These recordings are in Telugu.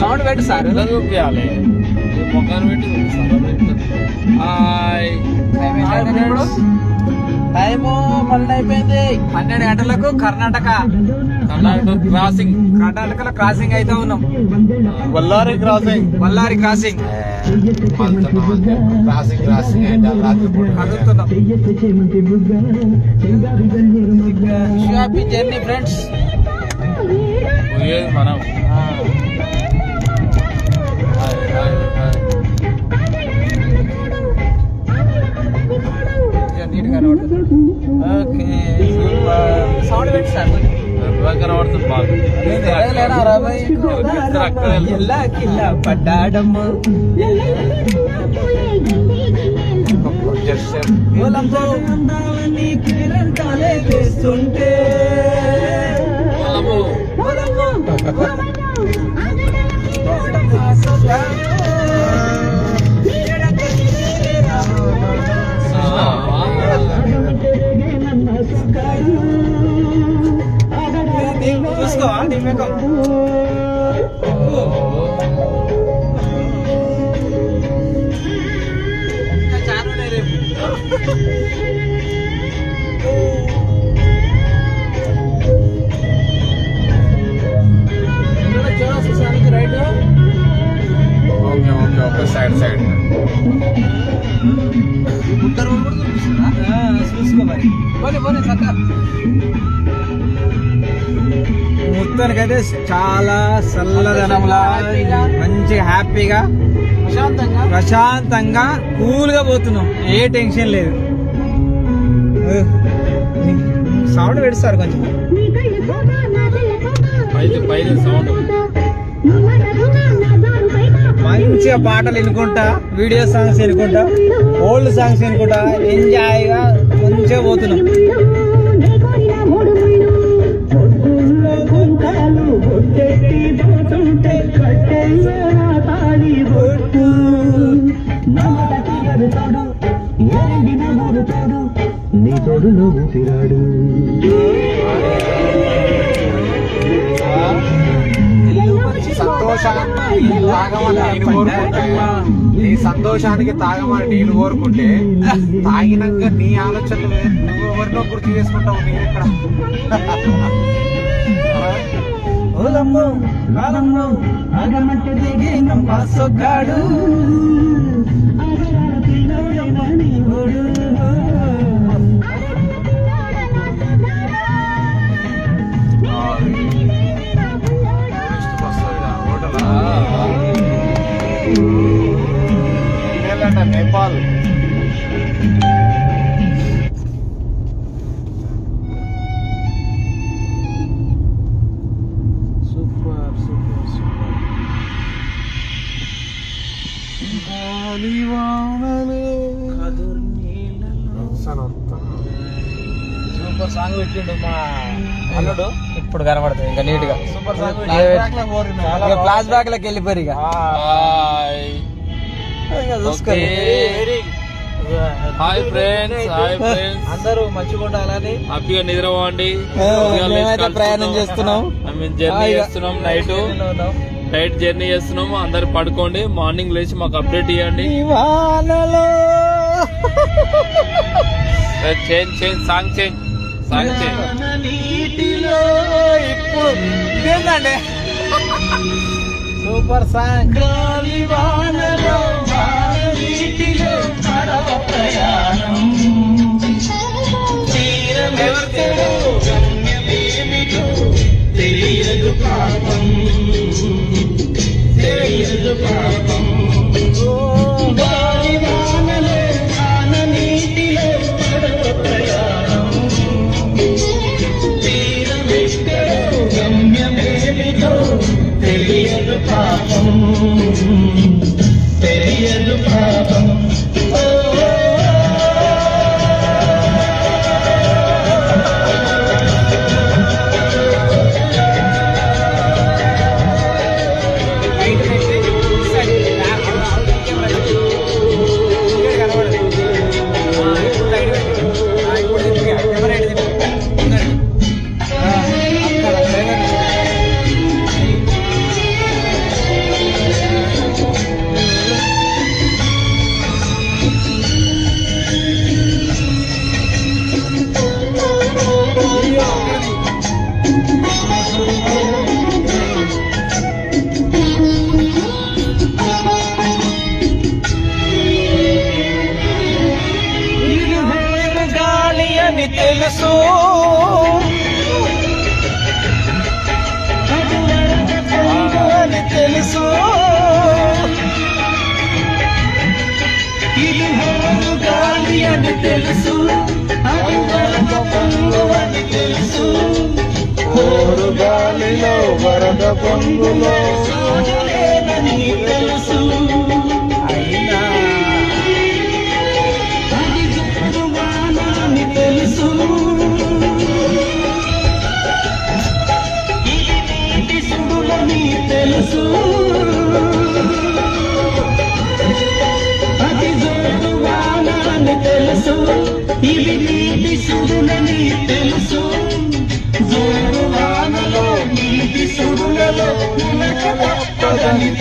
సౌండ్ పెట్టు సార్ ఎలా చూపించాలి మొక్కను పెట్టి టైము పన్నెండు అయిపోయింది పన్నెండు గంటలకు కర్ణాటక కర్ణాటక క్రాసింగ్ కర్ణాటకలో క్రాసింగ్ అయితే ఉన్నాం Ballari crossing Ballari crossing crossing crossing అయితే కదులుతున్నాం జర్నీ ఫ్రెండ్స్ పోయేది మనం హాయ్, హాయ్, హాయ్. నీట్ కనబడుతుంది ఓకే సౌండ్ పెట్టి సార్ బాగా కనబడుతుంది బాగా ఇద్దరు అక్కలు. ఎల్లా కిల్లా పడ్డాడమ్మ Just say, ఓలంతో అందాలని పేరంటాలే చేస్తుంటే Oh my god! I'm gonna be a little చూసుకో మరి. పోనీ పోనీ చక్క మొత్తానికైతే చాలా చల్లదనంలా మంచి హ్యాపీగా ప్రశాంతంగా ప్రశాంతంగా కూల్గా పోతున్నాం. ఏ టెన్షన్ లేదు. సౌండ్ పెడతారు కొంచెం. సౌండ్. మంచిగా పాటలు వినుకుంటా వీడియో సాంగ్స్ వినుకుంటా ఓల్డ్ సాంగ్స్ వినుకుంటా ఎంజాయ్గా మంచిగా పోతున్నాం. నీ తోడు నువ్వు తిరాడు. తాగమని నేను కోరుకుంటే నీ సంతోషానికి తాగమని నేను కోరుకుంటే తాగినాక నీ ఆలోచనలు నువ్వు ఎవరినో గుర్తు చేసుకుంటావు నేను ఇక్కడ ఓలమ్మో కాలమ్మో ఆగమంటే దిగిన పాసొగ్గాడు next Nepal super super super. Super song పెట్టిండు మా అల్లుడు. ఇప్పుడు కనబడుతుంది ఇంకా నీట్గా సూపర్ సాంగ్ ఫ్లాష్ బ్యాక్లోకి వెళ్ళిపోయారు ఇక. చూసుకోండి హాయ్ ఫ్రెండ్స్ హాయ్ ఫ్రెండ్స్ అందరూ మంచిగా ఉండాలని హ్యాపీగా నిద్రపోండి. ప్రయాణం చేస్తున్నాం. మేము జర్నీ చేస్తున్నాం నైట్. నైట్ జర్నీ చేస్తున్నాం అందరు పడుకోండి. మార్నింగ్ లేచి మాకు అప్డేట్ ఇవ్వండి. Change change song change song change నీటిలో ఇప్పుడు ఇదేందండి సూపర్ సాంగ్ నీటిలో తెలియదు అని తెలుసు. ఇది గాలి అని తెలుసు. అని తెలుసు. కోరు గాలిలో వరద పొంగులో. తెలుసు.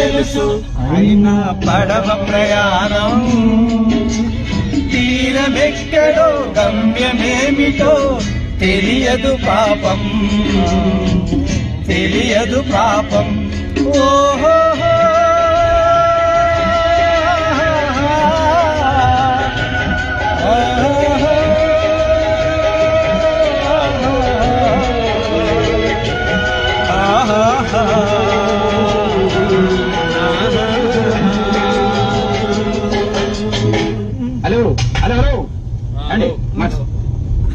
తెలుసు. అయినా పడవ ప్రయాణం తీరమెక్కడో గమ్యమేమిటో తెలియదు పాపం. తెలియదు పాపం. ఓహో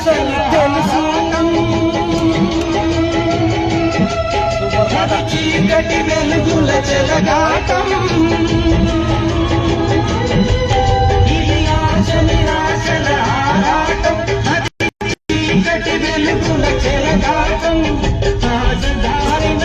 తెలుసు చీకటి వెలుగుల చెలగాటం ఇది ఆశ నిరాశల ఆరాటం చీకటి వెలుగుల చెలగాటం ఆశ దారిన